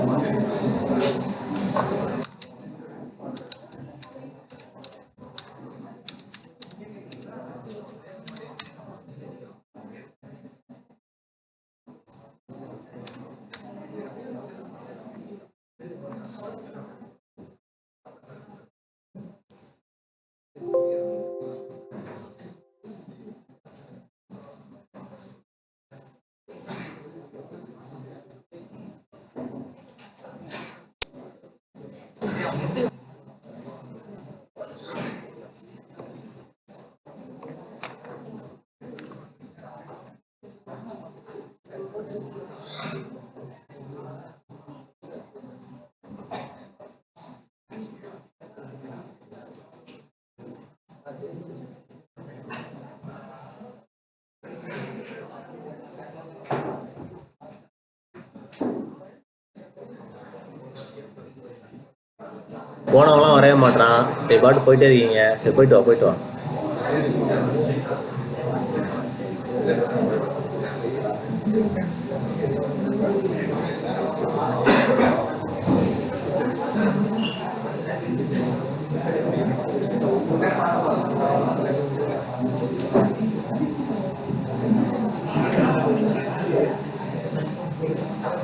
Amém. this. போனவங்களாம் வரவே மாட்டான் சரி பாட்டு போயிட்டே இருக்கீங்க. சரி போயிட்டு வா போயிட்டு வா.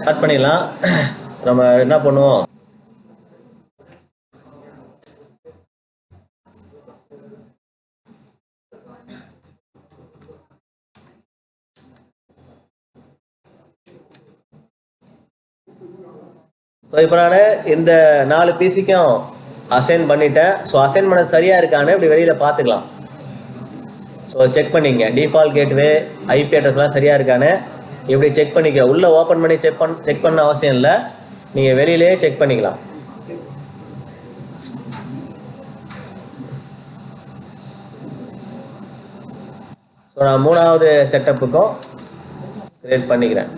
ஸ்டார்ட் பண்ணிடலாம். நம்ம என்ன பண்ணுவோம்? ஸோ இப்போ நான் இந்த நாலு பிசிக்கும் அசைன் பண்ணிட்டேன். ஸோ அசைன் பண்ண சரியாக இருக்கான்னு இப்படி வெளியில் பார்த்துக்கலாம். ஸோ செக் பண்ணிங்க டிஃபால்ட் கேட்வே ஐபி அட்ரஸ்லாம் சரியாக இருக்கான்னு. இப்படி செக் பண்ணிக்க. உள்ளே ஓப்பன் பண்ணி செக் பண் செக் பண்ண அவசியம் இல்லை. நீங்கள் வெளியிலேயே செக் பண்ணிக்கலாம். ஸோ நான் மூணாவது செட்டப்புக்கும் கிரியேட் பண்ணிக்கிறேன்.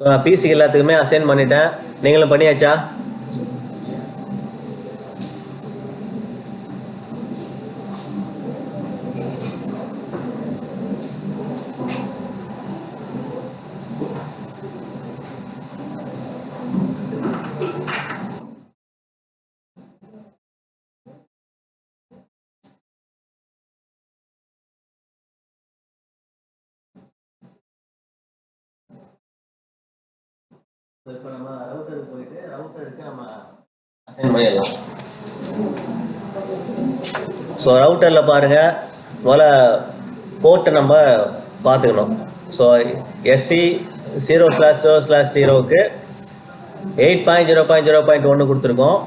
பிசி எல்லாத்துக்குமே அசைன் பண்ணிட்டேன். நீங்களும் பண்ணியாச்சா? அசைன் ஸோ ரவுட்டரில் பாருங்கள் முதல்ல போர்ட்டை நம்ம பார்த்துக்கணும். So SC zero slash zero slash ஜீரோவுக்கு eight point zero point zero point ஒன்று கொடுத்துருக்கோம்.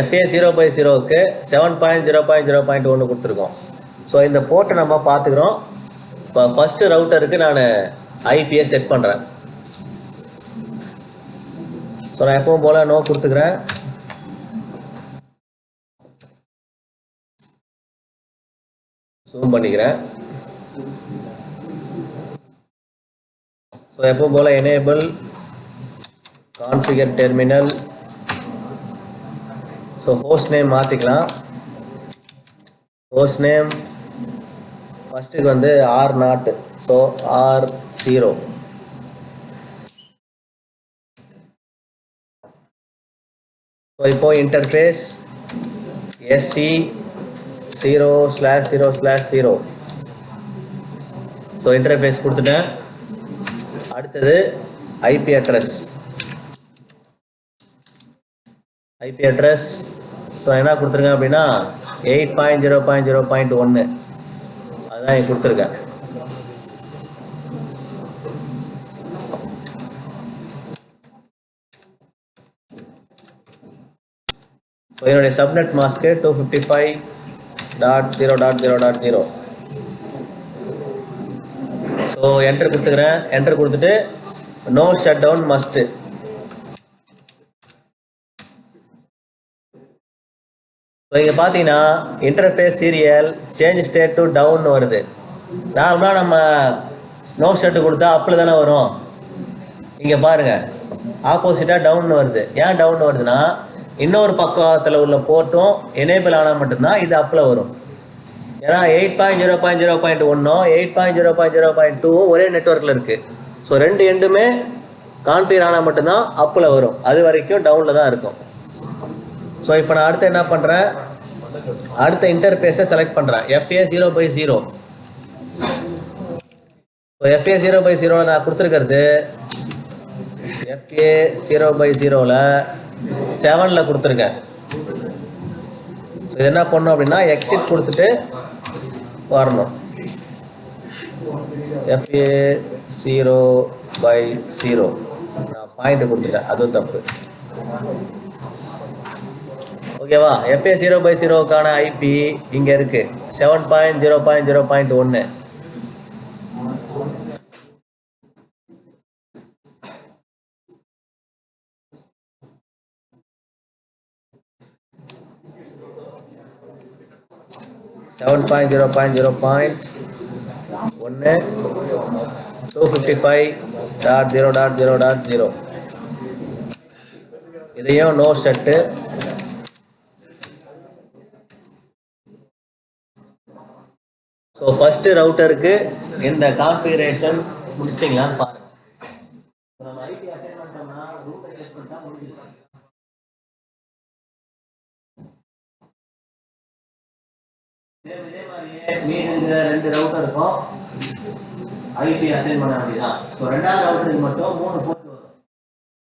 எஃப்ஏ ஜீரோ பை ஜீரோவுக்கு seven point zero point zero point ஒன்று கொடுத்துருக்கோம். ஸோ இந்த போர்ட்டை நம்ம பார்த்துக்கிறோம். இப்போ ஃபஸ்ட்டு ரவுட்டருக்கு நான் ஐபியை செட் பண்ணுறேன் ஸோ நான் எப்பவும் போல் நோ கொடுத்துக்கிறேன். ஜூம் பண்ணிக்கிறேன். ஸோ எப்போ போல் enable configure terminal so host name மாற்றிக்கலாம் ஹோஸ்ட் நேம் ஃபஸ்ட்டுக்கு வந்து R naught so R zero so இப்போ interface SC zero slash zero slash zero so interface கொடுத்துட்டேன். அடுத்தது IP address IP address so என்ன கொடுத்துருக்கேன் அப்படின்னா eight point zero point zero point ஒன்று அதுதான் கொடுத்துருக்கேன். என்னுடைய subnet mask two fifty five dot zero dot zero dot zero so enter கொடுத்துக்கிறேன் என்ட்ரு கொடுத்துட்டு no shut down must so இங்கே பார்த்தீங்கன்னா interface serial change state to down வருது. நார்மலாக நம்ம நோ ஸ்டேட்டு கொடுத்தா அப்பில் தானே வரும்? இங்கே பாருங்கள் ஆப்போசிட்டாக டவுன் வருது. ஏன் டவுன் வருதுன்னா இன்னொரு பக்கத்தில் உள்ள போர்ட்டும் எனேபிள் ஆனால் மட்டும்தான் இது அப்பில் வரும். ஏன்னா eight point zero point zero point ஒன்றும் eight point zero point zero point டூவும் ஒரே நெட்ஒர்க்கில் இருக்குது ஸோ ரெண்டு எண்டுமே கான்ஃபிகர் ஆனால் மட்டும்தான் அப்பில் வரும். அது வரைக்கும் டவுனில் தான் இருக்கும். ஸோ இப்போ நான் அடுத்து என்ன பண்ணுறேன் அடுத்த இன்டர்பேஸை செலக்ட் பண்ணுறேன் FA zero by zero so FA zero by ஜீரோவில் நான் கொடுத்துருக்கிறது எஃப்ஏ ஜீரோ பை ஜீரோவில் செவனில் கொடுத்துருங்க. இது என்ன பண்ணும் அப்படின்னா எக்ஸிட் கொடுத்துட்டு வரணும். எஃப்ஏ ஜீரோ பை ஜீரோ நான் பாயிண்ட் கொடுத்துட்டேன். அதுவும் தப்பு. ஓகேவா எஃப்ஏ ஜீரோ பை ஜீரோக்கான ஐபி இங்கே இருக்கு. Seven point zero point zero point ஒன்று seven point zero point zero point ஒன்று two fifty five dot zero dot zero dot zero இதையும் நோ செட்டு ஸோ ஃபஸ்ட்டு ரவுட்டருக்கு இந்த கான்ஃபிகரேஷன் முடிச்சிட்டிங்களான்னு பாருங்கள் ரெண்டு ரவுட்டர் இருக்கும் ஐபி அசைன் பண்ண வேண்டியதான் ஸோ ரெண்டாவது ரவுட்டருக்கு மட்டும் மூணு போர்ட் வரும்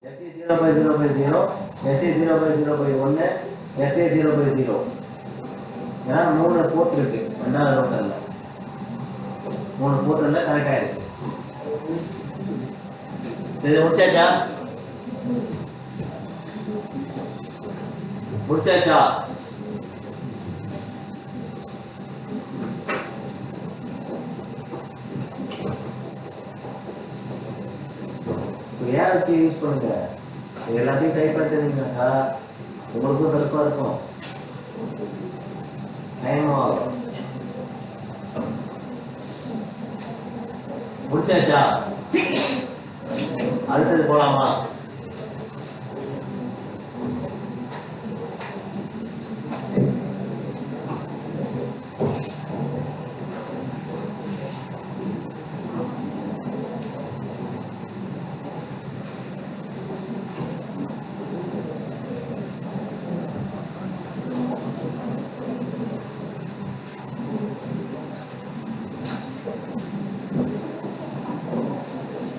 SC zero by zero by zero SC zero by zero by ஒன்று எஸ்ஏ ஜீரோ பை ஜீரோ ஏன்னா மூணு போர்ட் இருக்கு ரெண்டாவது ரவுட்டர்ல மூணு போர்ட்ல கனெக்ட் ஆயிடுச்சு இது முடிச்சாச்சா முடிச்சாச்சா ஏஆர்டி யூஸ் பண்ணுங்க? எல்லாத்தையும் டைப் பண்ணிட்டீங்கன்னா உங்களுக்கும் கருப்பா இருக்கும். டைம் ஆகும். முடிச்சாச்சா? அடுத்தது போலாமா?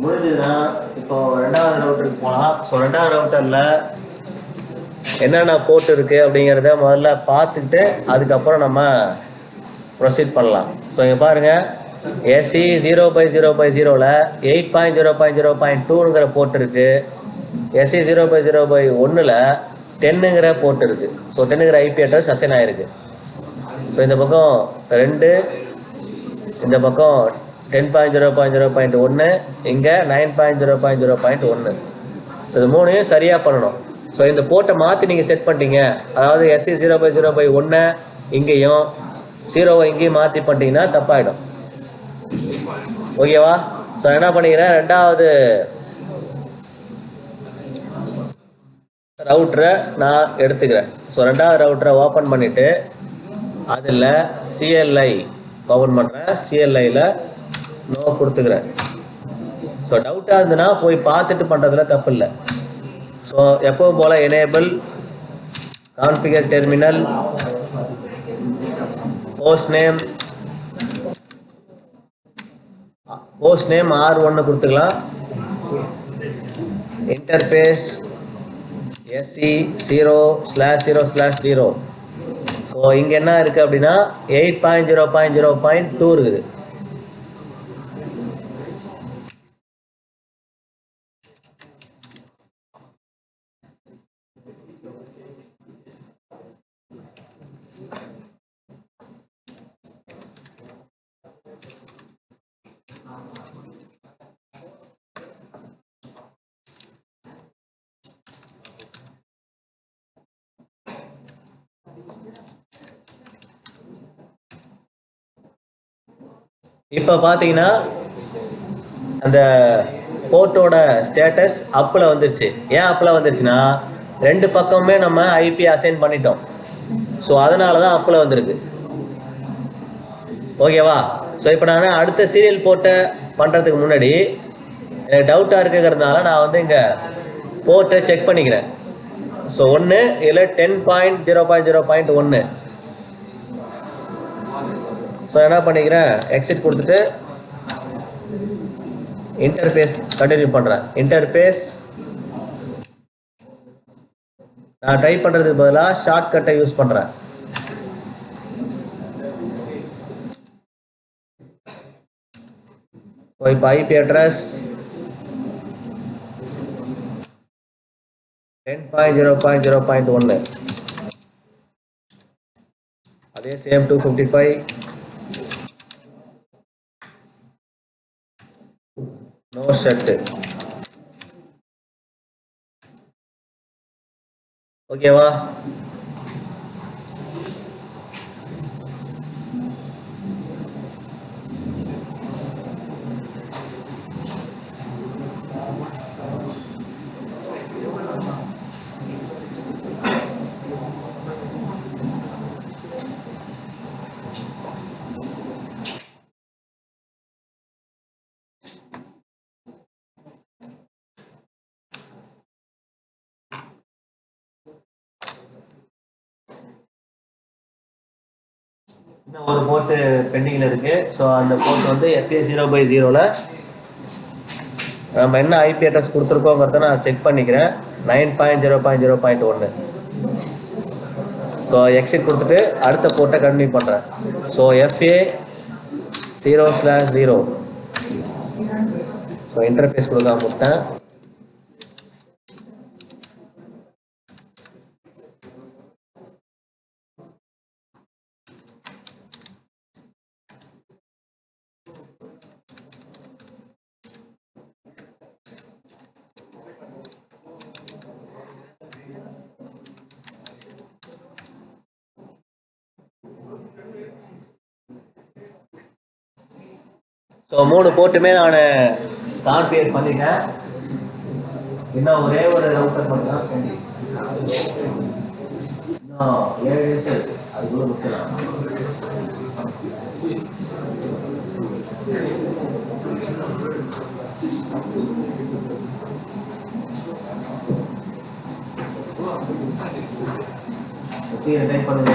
முடிஞ்சதுன்னா இப்போ ரெண்டாவது ரவுட்டருக்கு போகலாம் ஸோ ரெண்டாவது ரவுட்டரில் என்னென்ன போர்ட் இருக்குது அப்படிங்கிறத முதல்ல பார்த்துக்கிட்டு அதுக்கப்புறம் நம்ம ப்ரொசீட் பண்ணலாம். ஸோ இங்கே பாருங்கள் AC zero by zero by ஜீரோவில் eight point zero point zero point டூங்கிற port இருக்குது SC zero by zero by ஒன்றில் டென்னுங்கிற போர்ட் இருக்குது ஸோ டென்னுங்கிற ஐபி அட்ரஸ் அசைன் ஆயிருக்கு. ஸோ இந்த பக்கம் ரெண்டு இந்த பக்கம் ten point zero point zero point ஒன்று இங்கே nine point zero point zero point ஒன்று ஸோ இது மூணையும் சரியாக பண்ணணும். ஸோ இந்த போட்டை மாற்றி நீங்கள் செட் பண்ணிட்டீங்க. அதாவது SC zero by zero by ஒன்று இங்கேயும் ஜீரோவை இங்கேயும் மாற்றி பண்ணிட்டீங்கன்னா தப்பாயிடும். ஓகேவா? ஸோ என்ன பண்ணிக்கிறேன்? ரெண்டாவது ரவுட்டரை நான் எடுத்துக்கிறேன். ஸோ ரெண்டாவது ரவுட்டரை ஓப்பன் பண்ணிவிட்டு அதில் சிஎல்ஐ ஓப்பன் பண்ணுறேன் சிஎல்ஐயில் நோ கொடுத்துக்கிறேன். ஸோ டவுட்டாக இருந்ததுன்னா போய் பார்த்துட்டு பண்ணுறதுல தப்பு இல்லை ஸோ எப்பவும் போல் enable configure terminal host name host name R ஒன்று கொடுத்துக்கலாம். Interface SC zero slash zero slash zero so இங்கே என்ன இருக்குது அப்படின்னா eight point zero point zero point two இருக்குது. இப்போ பார்த்தீங்கன்னா அந்த போர்ட்டோட ஸ்டேட்டஸ் அப்பில் வந்துருச்சு. ஏன் அப்பில் வந்துருச்சுன்னா ரெண்டு பக்கமுமே நம்ம ஐபி அசைன் பண்ணிட்டோம். ஸோ அதனால தான் அப்பில் வந்திருக்கு. ஓகேவா? ஸோ இப்போ நான் அடுத்த சீரியல் போர்ட்டை பண்ணுறதுக்கு முன்னாடி எனக்கு டவுட்டாக இருக்குங்கிறதுனால நான் வந்து இங்கே போர்ட்டை செக் பண்ணிக்கிறேன். ஸோ ஒன்று இதில் ten point zero point zero point ஒன்று ஸோ என்ன பண்ணிக்கிறேன்? எக்ஸிட் கொடுத்துட்டு இன்டர்ஃபேஸ் கண்டினியூ பண்ணுறேன் இன்டர்ஃபேஸ் நான் டைப் பண்ணுறதுக்கு பதிலாக ஷார்ட்கட்டை யூஸ் பண்ணுறேன் இப்போ IP address ten point zero point zero point ஒன்று அதே same two fifty five no shut ஓகேவா இன்னும் ஒரு போட்டு பெண்டிங்கில் இருக்கு. ஸோ அந்த போர்ட் வந்து எஃப்ஏ ஜீரோ பை ஜீரோவில் நம்ம என்ன ஐபி அட்ரஸ் கொடுத்துருக்கோங்கிறத நான் செக் பண்ணிக்கிறேன். Nine point zero point zero point ஒன்று ஸோ எக்ஸிட் கொடுத்துட்டு அடுத்த போர்ட்டை கண்டினியூ பண்ணுறேன் so FA zero slash zero so interface கொடுக்காம கொடுத்தேன். ஸோ மூணு போர்ட்டுமே நான் கான்ஃபிகர் பண்ணிட்டேன். இன்னும் ஒரே ஒரு ரவுட்டர் மட்டும் தான் இன்னும் ஏழு நிமிஷம் இருக்கு. அதுக்குள்ள முடிச்சிடலாம். டைப் பண்ணுங்க.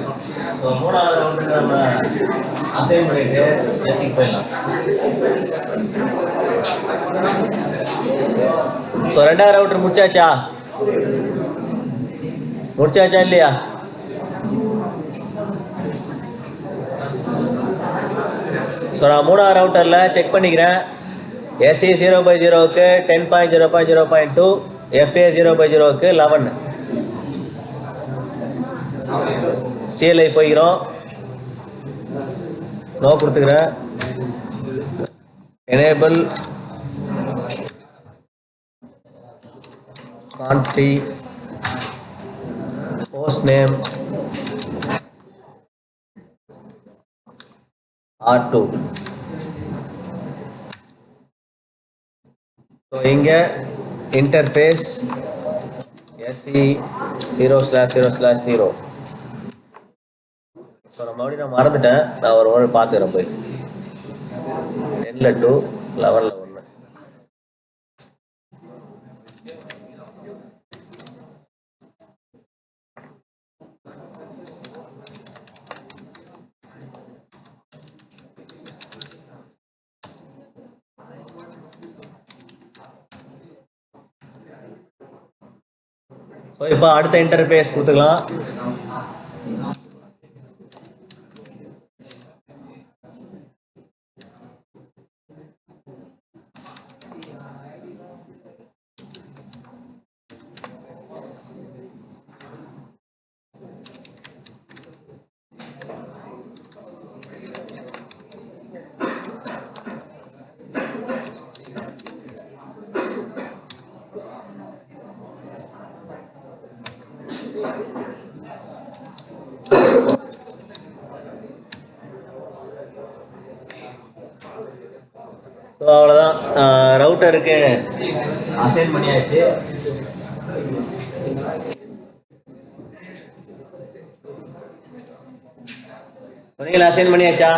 இப்போ மூணாவது ரவுண்டுக்கு நம்ம அசைன் பண்ணிட்டு செக்கிங் போயிடலாம். ஸோ ரெண்டாவது ரவுண்டர் முடிச்சாச்சா? முடிச்சாச்சா இல்லையா? ஸோ நான் மூணாவது ரவுட்டரில் செக் பண்ணிக்கிறேன். எஸ்சி ஜீரோ பை ஜீரோவுக்கு ten point zero point zero point two FA zero by ஜீரோவுக்கு லெவன் சிஎல்ஐ போய்க்கிறோம் நோ கொடுத்துக்கிறேன் enable country host name R two so இங்கே interface SC zero slash zero slash zero so நான் மறுபடியும் நான் மறந்துட்டேன். நான் ஒரு முறை பார்த்துக்கிறேன் போய். டென்னில் டூ லெவனில் ஒன்று ஸோ இப்போ அடுத்த இன்டர்ஃபேஸ் கொடுத்துக்கலாம் ஸோ அவ்வளோதான் ரவுட்டருக்கு அசைன் பண்ணியாச்சு. நீங்கள அசைன் பண்ணியாச்சா?